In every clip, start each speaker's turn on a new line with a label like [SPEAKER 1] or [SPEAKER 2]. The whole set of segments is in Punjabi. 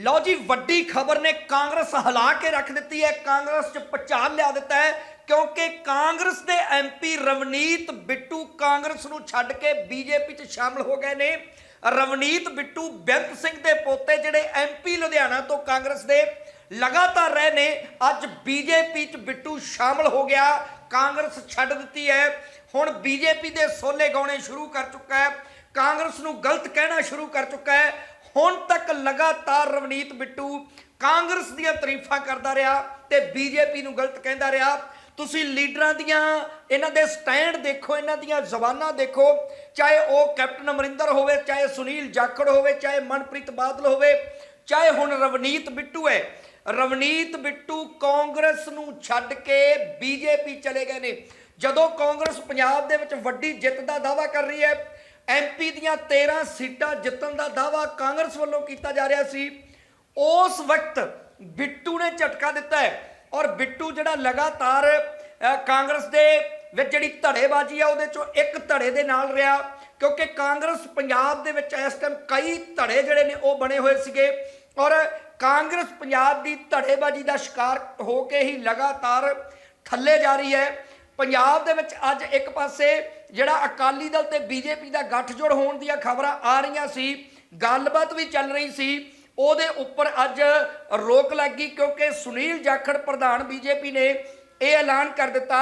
[SPEAKER 1] ਲਓ ਜੀ, ਵੱਡੀ ਖਬਰ ਨੇ ਕਾਂਗਰਸ ਹਿਲਾ ਕੇ ਰੱਖ ਦਿੱਤੀ ਹੈ। ਕਾਂਗਰਸ 'ਚ ਪਚਾਲ ਲਿਆ ਦਿੱਤਾ ਹੈ, ਕਿਉਂਕਿ ਕਾਂਗਰਸ ਦੇ ਐਮਪੀ ਰਵਨੀਤ ਬਿੱਟੂ ਕਾਂਗਰਸ ਨੂੰ ਛੱਡ ਕੇ ਬੀਜੇਪੀ 'ਚ ਸ਼ਾਮਲ ਹੋ ਗਏ ਨੇ। ਰਵਨੀਤ ਬਿੱਟੂ ਬੇਅੰਤ ਸਿੰਘ ਦੇ ਪੋਤੇ, ਜਿਹੜੇ ਐਮਪੀ ਲੁਧਿਆਣਾ ਤੋਂ ਕਾਂਗਰਸ ਦੇ, ਲਗਾਤਾਰ ਰਹੇ ਨੇ। ਅੱਜ ਬੀਜੇਪੀ 'ਚ ਬਿੱਟੂ ਸ਼ਾਮਲ ਹੋ ਗਿਆ, ਕਾਂਗਰਸ ਛੱਡ ਦਿੱਤੀ ਹੈ। ਹੁਣ ਬੀਜੇਪੀ ਦੇ ਸੋਲੇ ਗਾਉਣੇ ਸ਼ੁਰੂ ਕਰ ਚੁੱਕਾ ਹੈ। ਕਾਂਗਰਸ ਨੂੰ ਗਲਤ ਕਹਿਣਾ ਸ਼ੁਰੂ ਕਰ ਚੁੱਕਾ ਹੈ। ਹੁਣ ਤੱਕ ਲਗਾਤਾਰ ਰਵਨੀਤ ਬਿੱਟੂ ਕਾਂਗਰਸ ਦੀਆਂ ਤਾਰੀਫਾਂ ਕਰਦਾ ਰਿਹਾ ਤੇ ਬੀਜੇਪੀ ਨੂੰ ਗਲਤ ਕਹਿੰਦਾ ਰਿਹਾ। ਤੁਸੀਂ ਲੀਡਰਾਂ ਦੀਆਂ, ਇਹਨਾਂ ਦੇ ਸਟੈਂਡ ਦੇਖੋ, ਇਹਨਾਂ ਦੀਆਂ ਜ਼ਬਾਨਾਂ ਦੇਖੋ। ਚਾਹੇ ਉਹ ਕੈਪਟਨ ਅਮਰਿੰਦਰ ਹੋਵੇ, ਚਾਹੇ ਸੁਨੀਲ ਜਾਖੜ ਹੋਵੇ, ਚਾਹੇ ਮਨਪ੍ਰੀਤ ਬਾਦਲ ਹੋਵੇ, ਚਾਹੇ ਹੁਣ ਰਵਨੀਤ ਬਿੱਟੂ ਹੈ। ਰਵਨੀਤ ਬਿੱਟੂ ਕਾਂਗਰਸ ਨੂੰ ਛੱਡ ਕੇ ਬੀਜੇਪੀ ਚਲੇ ਗਏ ਨੇ। ਜਦੋਂ ਕਾਂਗਰਸ ਪੰਜਾਬ ਦੇ ਵਿੱਚ ਵੱਡੀ ਜਿੱਤ ਦਾ ਦਾਅਵਾ ਕਰ ਰਹੀ ਹੈ ਐਮਪੀ ਦੀਆਂ 13 ਸੀਟਾਂ ਜਿੱਤਣ ਦਾ ਦਾਅਵਾ ਕਾਂਗਰਸ ਵੱਲੋਂ ਕੀਤਾ ਜਾ ਰਿਹਾ ਸੀ। ਉਸ ਵਕਤ ਬਿੱਟੂ ਨੇ ਝਟਕਾ ਦਿੱਤਾ ਹੈ ਔਰ ਬਿੱਟੂ ਜਿਹੜਾ ਲਗਾਤਾਰ ਕਾਂਗਰਸ ਦੇ ਵਿੱਚ ਜਿਹੜੀ ਧੜੇਬਾਜ਼ੀ ਆ, ਉਹਦੇ ਚੋਂ ਇੱਕ ਧੜੇ ਦੇ ਨਾਲ ਰਿਹਾ ਕਿਉਂਕਿ ਕਾਂਗਰਸ ਪੰਜਾਬ ਦੇ ਵਿੱਚ ਇਸ ਟਾਈਮ ਕਈ ਧੜੇ ਜਿਹੜੇ ਨੇ ਉਹ ਬਣੇ ਹੋਏ ਸੀਗੇ ਔਰ ਕਾਂਗਰਸ ਪੰਜਾਬ ਦੀ ਧੜੇਬਾਜ਼ੀ ਦਾ ਸ਼ਿਕਾਰ ਹੋ ਕੇ ਹੀ ਲਗਾਤਾਰ ਥੱਲੇ ਜਾ ਰਹੀ ਹੈ। ਪੰਜਾਬ ਦੇ ਵਿੱਚ ਅੱਜ ਇੱਕ ਪਾਸੇ ਜਿਹੜਾ ਅਕਾਲੀ ਦਲ ਤੇ ਬੀਜੇਪੀ ਦਾ ਗੱਠਜੋੜ ਹੋਣ ਦੀਆਂ ਖਬਰਾਂ ਆ ਰਹੀਆਂ ਸੀ, ਗੱਲਬਾਤ ਵੀ ਚੱਲ ਰਹੀ ਸੀ, ਉਹਦੇ ਉੱਪਰ ਅੱਜ ਰੋਕ ਲੱਗ ਗਈ ਕਿਉਂਕਿ ਸੁਨੀਲ ਜਾਖੜ ਪ੍ਰਧਾਨ ਬੀਜੇਪੀ ਨੇ ਇਹ ਐਲਾਨ ਕਰ ਦਿੱਤਾ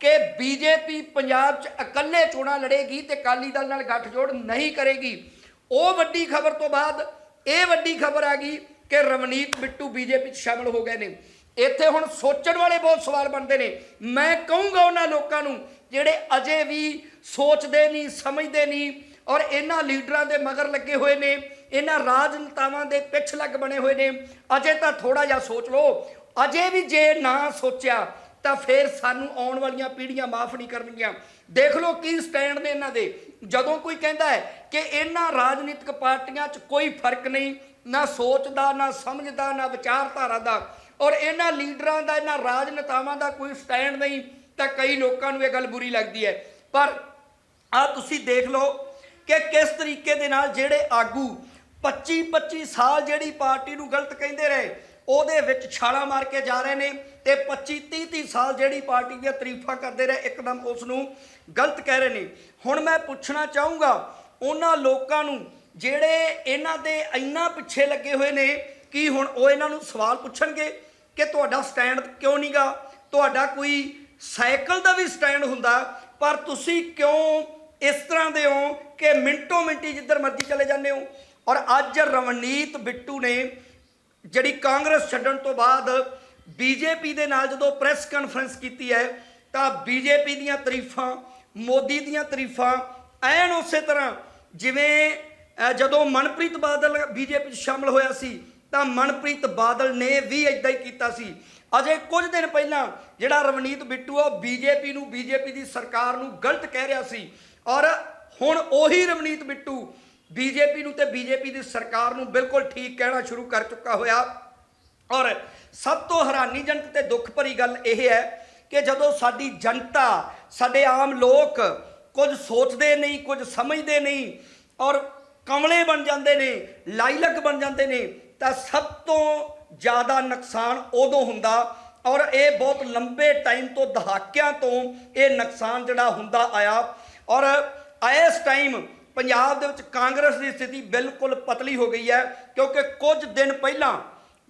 [SPEAKER 1] ਕਿ ਬੀਜੇਪੀ ਪੰਜਾਬ 'ਚ ਇਕੱਲੇ ਚੋਣਾਂ ਲੜੇਗੀ ਤੇ ਅਕਾਲੀ ਦਲ ਨਾਲ ਗੱਠਜੋੜ ਨਹੀਂ ਕਰੇਗੀ। ਉਹ ਵੱਡੀ ਖਬਰ ਤੋਂ ਬਾਅਦ ਇਹ ਵੱਡੀ ਖਬਰ ਆ ਗਈ ਕਿ ਰਵਨੀਤ ਬਿੱਟੂ ਬੀਜੇਪੀ 'ਚ ਸ਼ਾਮਲ ਹੋ ਗਏ ਨੇ। ਇੱਥੇ ਹੁਣ ਸੋਚਣ ਵਾਲੇ ਬਹੁਤ ਸਵਾਲ ਬਣਦੇ ਨੇ। ਮੈਂ ਕਹੂੰਗਾ ਉਹਨਾਂ ਲੋਕਾਂ ਨੂੰ, ਜਿਹੜੇ ਅਜੇ ਵੀ ਸੋਚਦੇ ਨਹੀਂ ਸਮਝਦੇ ਨਹੀਂ ਔਰ ਇਹਨਾਂ ਲੀਡਰਾਂ ਦੇ ਮਗਰ ਲੱਗੇ ਹੋਏ ਨੇ, ਇਹਨਾਂ ਰਾਜਨੇਤਾਵਾਂ ਦੇ ਪਿੱਛ ਲੱਗ ਬਣੇ ਹੋਏ ਨੇ, ਅਜੇ ਤਾਂ ਥੋੜਾ ਜਿਹਾ ਸੋਚ ਲਓ। ਅਜੇ ਵੀ ਜੇ ਨਾ ਸੋਚਿਆ, ਤਾਂ ਫਿਰ ਸਾਨੂੰ ਆਉਣ ਵਾਲੀਆਂ ਪੀੜ੍ਹੀਆਂ ਮਾਫ ਨਹੀਂ ਕਰਨਗੀਆਂ। ਦੇਖ ਲਓ ਕੀ ਸਟੈਂਡ ਨੇ ਇਹਨਾਂ ਦੇ। ਜਦੋਂ ਕੋਈ ਕਹਿੰਦਾ ਹੈ ਕਿ ਇਹਨਾਂ ਰਾਜਨੀਤਿਕ ਪਾਰਟੀਆਂ 'ਚ ਕੋਈ ਫ਼ਰਕ ਨਹੀਂ, ਨਾ ਸੋਚ ਦਾ ਨਾ ਸਮਝ ਦਾ ਨਾ ਵਿਚਾਰਧਾਰਾ ਦਾ ਔਰ ਇਹਨਾਂ ਲੀਡਰਾਂ ਦਾ, ਇਹਨਾਂ ਰਾਜਨੇਤਾਵਾਂ ਦਾ ਕੋਈ ਸਟੈਂਡ ਨਹੀਂ, ਤਾਂ ਕਈ ਲੋਕਾਂ ਨੂੰ ਇਹ ਗੱਲ ਬੁਰੀ ਲੱਗਦੀ ਹੈ। ਪਰ ਆ ਤੁਸੀਂ ਦੇਖ ਲਓ ਕਿ ਕਿਸ ਤਰੀਕੇ ਦੇ ਨਾਲ ਜਿਹੜੇ ਆਗੂ 25 25 ਸਾਲ ਜਿਹੜੀ ਪਾਰਟੀ ਨੂੰ ਗਲਤ ਕਹਿੰਦੇ ਰਹੇ, ਉਹਦੇ ਵਿੱਚ ਛਾਲਾ ਮਾਰ ਕੇ ਜਾ ਰਹੇ ਨੇ ਤੇ 25 30 30 ਸਾਲ ਜਿਹੜੀ ਪਾਰਟੀ ਦੀਆਂ ਤਾਰੀਫਾਂ ਕਰਦੇ ਰਹੇ, ਇੱਕਦਮ ਉਸ ਨੂੰ ਗਲਤ ਕਹਿ ਰਹੇ ਨੇ। ਹੁਣ ਮੈਂ ਪੁੱਛਣਾ ਚਾਹੂੰਗਾ, ਉਹਨਾਂ ਲੋਕਾਂ ਨੂੰ ਜਿਹੜੇ ਇਹਨਾਂ ਦੇ ਇੰਨਾ ਪਿੱਛੇ ਲੱਗੇ ਹੋਏ ਨੇ ਕੀ ਹੁਣ ਉਹ ਇਹਨਾਂ ਨੂੰ ਸਵਾਲ ਪੁੱਛਣਗੇ ਕਿ ਤੁਹਾਡਾ ਸਟੈਂਡ ਕਿਉਂ ਨਹੀਂਗਾ ਤੁਹਾਡਾ ਕੋਈ ਸਾਈਕਲ ਦਾ ਵੀ ਸਟੈਂਡ ਹੁੰਦਾ, ਪਰ ਤੁਸੀਂ ਕਿਉਂ ਇਸ ਤਰ੍ਹਾਂ ਦੇ ਹੋ ਕਿ ਮਿੰਟੋ ਮਿੰਟੀ ਜਿੱਧਰ ਮਰਜ਼ੀ ਚਲੇ ਜਾਂਦੇ ਹੋ? ਔਰ ਅੱਜ ਰਵਨੀਤ ਬਿੱਟੂ ਨੇ ਜਿਹੜੀ ਕਾਂਗਰਸ ਛੱਡਣ ਤੋਂ ਬਾਅਦ ਬੀਜੇਪੀ ਦੇ ਨਾਲ ਜਦੋਂ ਪ੍ਰੈਸ ਕਾਨਫਰੰਸ ਕੀਤੀ ਹੈ, ਤਾਂ ਬੀਜੇਪੀ ਦੀਆਂ ਤਾਰੀਫਾਂ, ਮੋਦੀ ਦੀਆਂ ਤਾਰੀਫਾਂ ਐਨ ਉਸੇ ਤਰ੍ਹਾਂ ਜਿਵੇਂ ਜਦੋਂ ਮਨਪ੍ਰੀਤ ਬਾਦਲ ਬੀਜੇਪੀ 'ਚ ਸ਼ਾਮਲ ਹੋਇਆ ਸੀ ਤਾਂ ਮਨਪ੍ਰੀਤ ਬਾਦਲ ਨੇ ਵੀ ਇਦਾਂ ਹੀ ਕੀਤਾ ਸੀ। ਅਜੇ ਕੁਝ ਦਿਨ ਪਹਿਲਾਂ ਜਿਹੜਾ ਰਵਨੀਤ ਬਿੱਟੂ ਆ ਬੀਜੇਪੀ ਨੂੰ, ਬੀਜੇਪੀ ਦੀ ਸਰਕਾਰ ਨੂੰ ਗਲਤ ਕਹਿ ਰਿਹਾ ਸੀ। ਔਰ ਹੁਣ ਉਹੀ ਰਵਨੀਤ ਬਿੱਟੂ ਬੀਜੇਪੀ ਨੂੰ ਤੇ ਬੀਜੇਪੀ ਦੀ ਸਰਕਾਰ ਨੂੰ ਬਿਲਕੁਲ ਠੀਕ ਕਹਿਣਾ ਸ਼ੁਰੂ ਕਰ ਚੁੱਕਾ ਹੋਇਆ। ਔਰ ਸਭ ਤੋਂ ਹੈਰਾਨੀਜਨਕ ਤੇ ਦੁੱਖ ਭਰੀ ਗੱਲ ਇਹ ਹੈ ਕਿ ਜਦੋਂ ਸਾਡੀ ਜਨਤਾ, ਸਾਡੇ ਆਮ ਲੋਕ ਕੁਝ ਸੋਚਦੇ ਨਹੀਂ, ਕੁਝ ਸਮਝਦੇ ਨਹੀਂ ਔਰ ਕਮਲੇ ਬਣ ਜਾਂਦੇ ਨੇ, ਲਾਇਲਕ ਬਣ ਜਾਂਦੇ ਨੇ ਤਾਂ ਸਭ ਤੋਂ ਜ਼ਿਆਦਾ ਨੁਕਸਾਨ ਉਦੋਂ ਹੁੰਦਾ ਔਰ ਇਹ ਬਹੁਤ ਲੰਬੇ ਟਾਈਮ ਤੋਂ ਦਹਾਕਿਆਂ ਤੋਂ ਇਹ ਨੁਕਸਾਨ ਜਿਹੜਾ ਹੁੰਦਾ ਆਇਆ। ਔਰ ਇਸ ਟਾਈਮ ਪੰਜਾਬ ਦੇ ਵਿੱਚ ਕਾਂਗਰਸ ਦੀ ਸਥਿਤੀ ਬਿਲਕੁਲ ਪਤਲੀ ਹੋ ਗਈ ਹੈ ਕਿਉਂਕਿ ਕੁਝ ਦਿਨ ਪਹਿਲਾਂ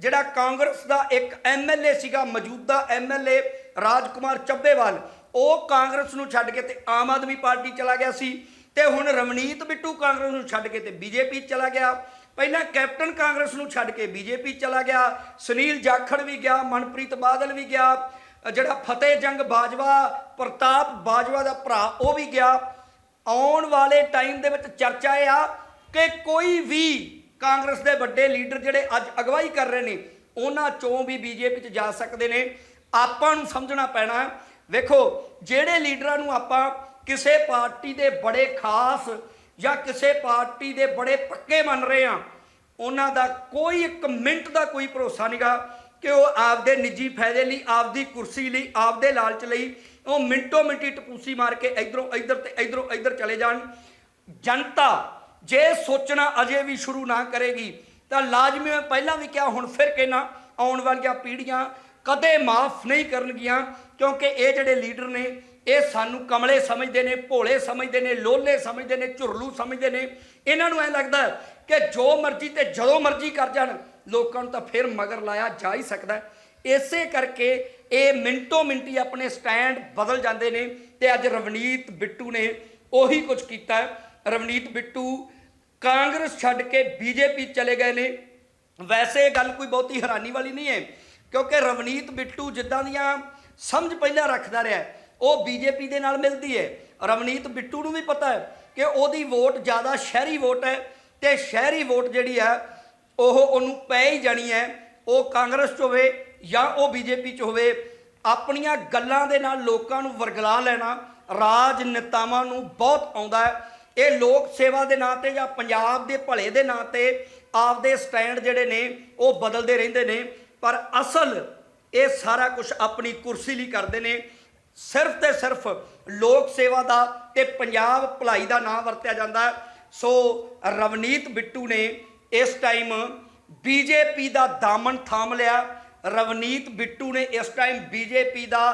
[SPEAKER 1] ਜਿਹੜਾ ਕਾਂਗਰਸ ਦਾ ਇੱਕ ਐਮਐਲਏ ਸੀਗਾ, ਮੌਜੂਦਾ ਐਮਐਲਏ ਰਾਜਕੁਮਾਰ ਚੱਬੇਵਾਲ, ਉਹ ਕਾਂਗਰਸ ਨੂੰ ਛੱਡ ਕੇ ਤੇ ਆਮ ਆਦਮੀ ਪਾਰਟੀ ਚਲਾ ਗਿਆ ਸੀ ਤੇ ਹੁਣ ਰਵਨੀਤ ਬਿੱਟੂ ਕਾਂਗਰਸ ਨੂੰ ਛੱਡ ਕੇ ਤੇ ਬੀਜੇਪੀ ਚਲਾ ਗਿਆ। ਪਹਿਲਾਂ ਕੈਪਟਨ ਕਾਂਗਰਸ ਨੂੰ ਛੱਡ ਕੇ ਬੀਜੇਪੀ ਚਲਾ ਗਿਆ, ਸੁਨੀਲ ਜਾਖੜ ਵੀ ਗਿਆ, ਮਨਪ੍ਰੀਤ ਬਾਦਲ ਵੀ ਗਿਆ, ਜਿਹੜਾ ਫਤਿਹ ਜੰਗ ਬਾਜਵਾ, ਪ੍ਰਤਾਪ ਬਾਜਵਾ ਦਾ ਭਰਾ ਉਹ ਵੀ ਗਿਆ। ਆਉਣ ਵਾਲੇ ਟਾਈਮ ਦੇ ਵਿੱਚ ਚਰਚਾ ਇਹ ਆ ਕਿ ਕੋਈ ਵੀ ਕਾਂਗਰਸ ਦੇ ਵੱਡੇ ਲੀਡਰ ਜਿਹੜੇ ਅੱਜ ਅਗਵਾਈ ਕਰ ਰਹੇ ਨੇ, ਉਹਨਾਂ ਚੋਂ ਵੀ ਬੀਜੇਪੀ 'ਚ ਜਾ ਸਕਦੇ ਨੇ। ਆਪਾਂ ਨੂੰ ਸਮਝਣਾ ਪੈਣਾ, ਵੇਖੋ, ਜਿਹੜੇ ਲੀਡਰਾਂ ਨੂੰ ਆਪਾਂ ਕਿਸੇ ਪਾਰਟੀ ਦੇ ਬੜੇ ਖਾਸ ਜਾਂ ਕਿਸੇ ਪਾਰਟੀ ਦੇ ਬੜੇ ਪੱਕੇ ਮੰਨ ਰਹੇ ਆ ਉਹਨਾਂ ਦਾ ਕੋਈ ਇੱਕ ਮਿੰਟ ਦਾ ਕੋਈ ਭਰੋਸਾ ਨਹੀਂਗਾ ਕਿ ਉਹ ਆਪਦੇ ਨਿੱਜੀ ਫਾਇਦੇ ਲਈ, ਆਪਦੀ ਕੁਰਸੀ ਲਈ, ਆਪਦੇ ਲਾਲਚ ਲਈ ਉਹ ਮਿੰਟੋ ਮਿੰਟੀ ਟਪੂਸੀ ਮਾਰ ਕੇ ਇਧਰੋਂ ਇਧਰ ਤੇ ਇਧਰੋਂ ਇਧਰ ਚਲੇ ਜਾਣ। ਜਨਤਾ ਜੇ ਸੋਚਣਾ ਅਜੇ ਵੀ ਸ਼ੁਰੂ ਨਾ ਕਰੇਗੀ, ਤਾਂ ਲਾਜ਼ਮੀ ਮੈਂ ਪਹਿਲਾਂ ਵੀ ਕਿਹਾ, ਹੁਣ ਫਿਰ ਕਹਿਣਾ, ਆਉਣ ਵਾਲੀਆਂ ਪੀੜ੍ਹੀਆਂ ਕਦੇ ਮਾਫ ਨਹੀਂ ਕਰਨਗੀਆਂ, ਕਿਉਂਕਿ ਇਹ ਜਿਹੜੇ ਲੀਡਰ ਨੇ ਇਹ ਸਾਨੂੰ ਕਮਲੇ ਸਮਝਦੇ ਨੇ, ਭੋਲੇ ਸਮਝਦੇ ਨੇ, ਲੋਲੇ ਸਮਝਦੇ ਨੇ, ਝੁਰਲੂ ਸਮਝਦੇ ਨੇ। ਇਹਨਾਂ ਨੂੰ ਐ ਲੱਗਦਾ ਕਿ ਜੋ ਮਰਜ਼ੀ ਤੇ ਜਦੋਂ ਮਰਜ਼ੀ ਕਰ ਜਾਣ, ਲੋਕਾਂ ਨੂੰ ਤਾਂ ਫਿਰ ਮਗਰ ਲਾਇਆ ਜਾ ਹੀ ਸਕਦਾ ਇਸੇ ਕਰਕੇ ਇਹ ਮਿੰਟੋ ਮਿੰਟੀ ਆਪਣੇ ਸਟੈਂਡ ਬਦਲ ਜਾਂਦੇ ਨੇ ਤੇ ਅੱਜ ਰਵਨੀਤ ਬਿੱਟੂ ਨੇ ਉਹੀ ਕੁਝ ਕੀਤਾ। ਰਵਨੀਤ ਬਿੱਟੂ, ਕਾਂਗਰਸ ਛੱਡ ਕੇ ਬੀਜੇਪੀ ਚਲੇ ਗਏ ਨੇ। ਵੈਸੇ ਇਹ ਗੱਲ ਕੋਈ ਬਹੁਤੀ ਹੈਰਾਨੀ ਵਾਲੀ ਨਹੀਂ ਹੈ, ਕਿਉਂਕਿ ਰਵਨੀਤ ਬਿੱਟੂ ਜਿੱਦਾਂ ਦੀਆਂ ਸਮਝ ਪਹਿਲਾਂ ਰੱਖਦਾ ਰਿਹਾ ਉਹ ਬੀਜੇਪੀ ਦੇ ਨਾਲ ਮਿਲਦੀ ਹੈ। ਰਵਨੀਤ ਬਿੱਟੂ ਨੂੰ ਵੀ ਪਤਾ ਹੈ ਕਿ ਉਹਦੀ ਵੋਟ ਜ਼ਿਆਦਾ ਸ਼ਹਿਰੀ ਵੋਟ ਹੈ ਤੇ ਸ਼ਹਿਰੀ ਵੋਟ ਜਿਹੜੀ ਹੈ, ਉਹ ਉਹਨੂੰ ਪੈ ਹੀ ਜਾਣੀ ਹੈ। ਉਹ ਕਾਂਗਰਸ 'ਚ ਹੋਵੇ ਜਾਂ ਉਹ ਬੀਜੇਪੀ 'ਚ ਹੋਵੇ, ਆਪਣੀਆਂ ਗੱਲਾਂ ਦੇ ਨਾਲ ਲੋਕਾਂ ਨੂੰ ਵਰਗਲਾ ਲੈਣਾ, ਰਾਜਨੇਤਾਵਾਂ ਨੂੰ ਬਹੁਤ ਆਉਂਦਾ ਹੈ। ਇਹ ਲੋਕ ਸੇਵਾ ਦੇ ਨਾਂ ਤੇ ਜਾਂ ਪੰਜਾਬ ਦੇ ਭਲੇ ਦੇ ਨਾਂ ਤੇ ਆਪਦੇ ਸਟੈਂਡ ਜਿਹੜੇ ਨੇ, ਉਹ ਬਦਲਦੇ ਰਹਿੰਦੇ ਨੇ। ਪਰ ਅਸਲ ਇਹ ਸਾਰਾ ਕੁਝ ਆਪਣੀ ਕੁਰਸੀ ਲਈ ਕਰਦੇ ਨੇ। ਸਿਰਫ ਤੇ ਸਿਰਫ ਲੋਕ ਸੇਵਾ ਦਾ ਤੇ ਪੰਜਾਬ ਭਲਾਈ ਦਾ ਨਾਂ ਵਰਤਿਆ ਜਾਂਦਾ ਸੋ ਰਵਨੀਤ ਬਿੱਟੂ ਨੇ ਇਸ ਟਾਈਮ ਬੀਜੇਪੀ ਦਾ ਦਾਮਨ ਥਾਮ ਲਿਆ। ਰਵਨੀਤ ਬਿੱਟੂ ਨੇ ਇਸ ਟਾਈਮ ਬੀਜੇਪੀ ਦਾ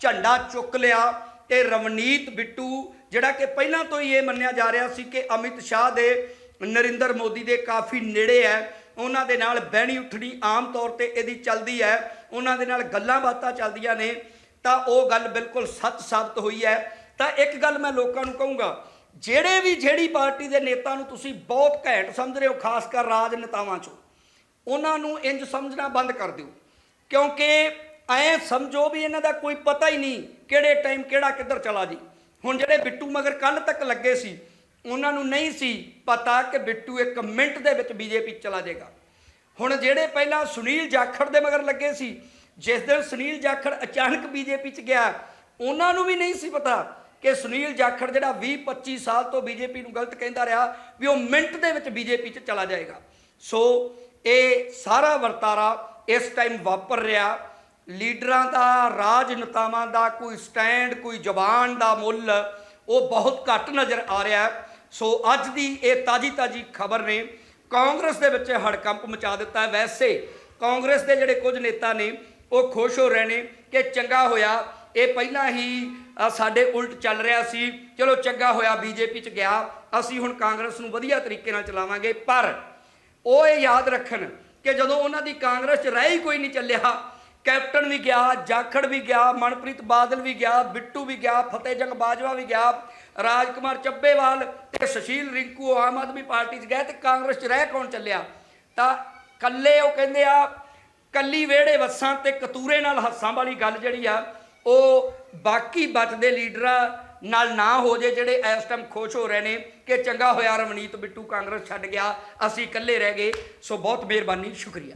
[SPEAKER 1] ਝੰਡਾ ਚੁੱਕ ਲਿਆ ਤੇ ਰਵਨੀਤ ਬਿੱਟੂ, ਜਿਹੜਾ ਕਿ ਪਹਿਲਾਂ ਤੋਂ ਹੀ ਇਹ ਮੰਨਿਆ ਜਾ ਰਿਹਾ ਸੀ ਕਿ ਅਮਿਤ ਸ਼ਾਹ ਦੇ, ਨਰਿੰਦਰ ਮੋਦੀ ਦੇ ਕਾਫੀ ਨੇੜੇ ਹੈ। ਉਹਨਾਂ ਦੇ ਨਾਲ ਬਹਿਣੀ ਉੱਠਣੀ ਆਮ ਤੌਰ ਤੇ ਇਹਦੀ ਚੱਲਦੀ ਹੈ। ਉਹਨਾਂ ਦੇ ਨਾਲ ਗੱਲਾਂ ਬਾਤਾਂ ਚੱਲਦੀਆਂ ਨੇ। ਤਾਂ ਉਹ ਗੱਲ ਬਿਲਕੁਲ ਸੱਚ ਸਾਬਤ ਹੋਈ ਹੈ। ਤਾਂ ਇੱਕ ਗੱਲ ਮੈਂ ਲੋਕਾਂ ਨੂੰ ਕਹੂੰਗਾ, ਜਿਹੜੇ ਵੀ ਜਿਹੜੀ ਪਾਰਟੀ ਦੇ ਨੇਤਾ ਨੂੰ ਤੁਸੀਂ ਬਹੁਤ ਘੈਂਟ ਸਮਝ ਰਹੇ ਹੋ, ਖਾਸ ਕਰ ਰਾਜਨੇਤਾਵਾਂ 'ਚੋਂ, ਉਹਨਾਂ ਨੂੰ ਇੰਜ ਸਮਝਣਾ ਬੰਦ ਕਰ ਦਿਓ। ਕਿਉਂਕਿ ਐ ਸਮਝੋ ਵੀ ਇਹਨਾਂ ਦਾ ਕੋਈ ਪਤਾ ਹੀ ਨਹੀਂ ਕਿਹੜੇ ਟਾਈਮ ਕਿਹੜਾ ਕਿੱਧਰ ਚਲਾ ਜੀ। ਹੁਣ ਜਿਹੜੇ ਬਿੱਟੂ ਮਗਰ ਕੱਲ ਤੱਕ ਲੱਗੇ ਸੀ, ਉਹਨਾਂ ਨੂੰ ਨਹੀਂ ਸੀ ਪਤਾ ਕਿ ਬਿੱਟੂ ਇੱਕ ਮਿੰਟ ਦੇ ਵਿੱਚ ਬੀਜੇਪੀ ਚਲਾ ਜਾਏਗਾ। ਹੁਣ ਜਿਹੜੇ ਪਹਿਲਾਂ ਸੁਨੀਲ ਜਾਖੜ ਦੇ ਮਗਰ ਲੱਗੇ ਸੀ ਜਿਸ ਦਿਨ ਸੁਨੀਲ ਜਾਖੜ ਅਚਾਨਕ ਬੀਜੇਪੀ ਚ ਗਿਆ, ਉਹਨਾਂ ਨੂੰ ਵੀ ਨਹੀਂ ਸੀ ਪਤਾ ਕਿ ਸੁਨੀਲ ਜਾਖੜ ਜਿਹੜਾ 20 25 ਸਾਲ ਤੋਂ ਬੀਜੇਪੀ ਨੂੰ ਗਲਤ ਕਹਿੰਦਾ ਰਿਹਾ, ਵੀ ਉਹ ਮਿੰਟ ਦੇ ਵਿੱਚ ਬੀਜੇਪੀ ਚ ਚਲਾ ਜਾਏਗਾ। ਸੋ ਇਹ ਸਾਰਾ ਵਰਤਾਰਾ ਇਸ ਟਾਈਮ ਵਾਪਰ ਰਿਹਾ। ਲੀਡਰਾਂ ਦਾ, ਰਾਜਨੇਤਾਵਾਂ ਦਾ, ਕੋਈ ਸਟੈਂਡ, ਕੋਈ ਜ਼ਬਾਨ ਦਾ ਮੁੱਲ, ਉਹ ਬਹੁਤ ਘੱਟ ਨਜ਼ਰ ਆ ਰਿਹਾ। ਸੋ ਅੱਜ ਦੀ ਇਹ ਤਾਜੀ ਤਾਜੀ ਖਬਰ ਨੇ, ਕਾਂਗਰਸ ਦੇ ਵਿੱਚ ਹੜਕੰਪ ਮਚਾ ਦਿੱਤਾ। ਹੈ ਵੈਸੇ ਕਾਂਗਰਸ ਦੇ ਜਿਹੜੇ ਕੁਝ ਨੇਤਾ ਨੇ ਉਹ ਖੁਸ਼ ਹੋ ਰਹੇ ਨੇ ਕਿ ਚੰਗਾ ਹੋਇਆ। ਇਹ ਪਹਿਲਾਂ ਹੀ ਸਾਡੇ ਉਲਟ ਚੱਲ ਰਿਹਾ ਸੀ। ਚਲੋ ਚੰਗਾ ਹੋਇਆ, ਬੀਜੇਪੀ ਚ ਗਿਆ। ਅਸੀਂ ਹੁਣ ਕਾਂਗਰਸ ਨੂੰ ਵਧੀਆ ਤਰੀਕੇ ਨਾਲ ਚਲਾਵਾਂਗੇ। ਪਰ ਉਹ ਇਹ ਯਾਦ ਰੱਖਣ ਕਿ ਜਦੋਂ ਉਹਨਾਂ ਦੀ ਕਾਂਗਰਸ ਚ ਰਹਿ ਹੀ ਕੋਈ ਨਹੀਂ ਚੱਲਿਆ, ਕੈਪਟਨ ਵੀ ਗਿਆ, ਜਾਖੜ ਵੀ ਗਿਆ, ਮਨਪ੍ਰੀਤ ਬਾਦਲ ਵੀ ਗਿਆ, ਬਿੱਟੂ ਵੀ ਗਿਆ, ਫਤਿਹ ਜੰਗ ਬਾਜਵਾ ਵੀ ਗਿਆ, ਰਾਜਕੁਮਾਰ ਚੱਬੇਵਾਲ ਤੇ ਸੁਸ਼ੀਲ ਰਿੰਕੂ ਆਮ ਆਦਮੀ ਪਾਰਟੀ 'ਚ ਗਏ ਤੇ ਕਾਂਗਰਸ 'ਚ ਰਹਿ ਕੌਣ ਚੱਲਿਆ? ਤਾਂ ਕੱਲੇ ਉਹ ਕਹਿੰਦੇ ਆ ਕੱਲੀ ਵਿਹੜੇ ਵੱਸਾਂ ਤੇ ਕਤੂਰੇ ਨਾਲ ਹੱਸਾਂ ਵਾਲੀ ਗੱਲ ਜਿਹੜੀ ਆ, ਉਹ ਬਾਕੀ ਬਚਦੇ ਲੀਡਰਾਂ ਨਾਲ ਨਾ ਹੋ ਜੇ ਜਿਹੜੇ ਇਸ ਟਾਈਮ ਖੁਸ਼ ਹੋ ਰਹੇ ਨੇ ਕਿ ਚੰਗਾ ਹੋਇਆ ਰਵਨੀਤ ਬਿੱਟੂ ਕਾਂਗਰਸ ਛੱਡ ਗਿਆ, ਅਸੀਂ ਇਕੱਲੇ ਰਹਿ ਗਏ। ਸੋ ਬਹੁਤ ਮਿਹਰਬਾਨੀ, ਸ਼ੁਕਰੀਆ।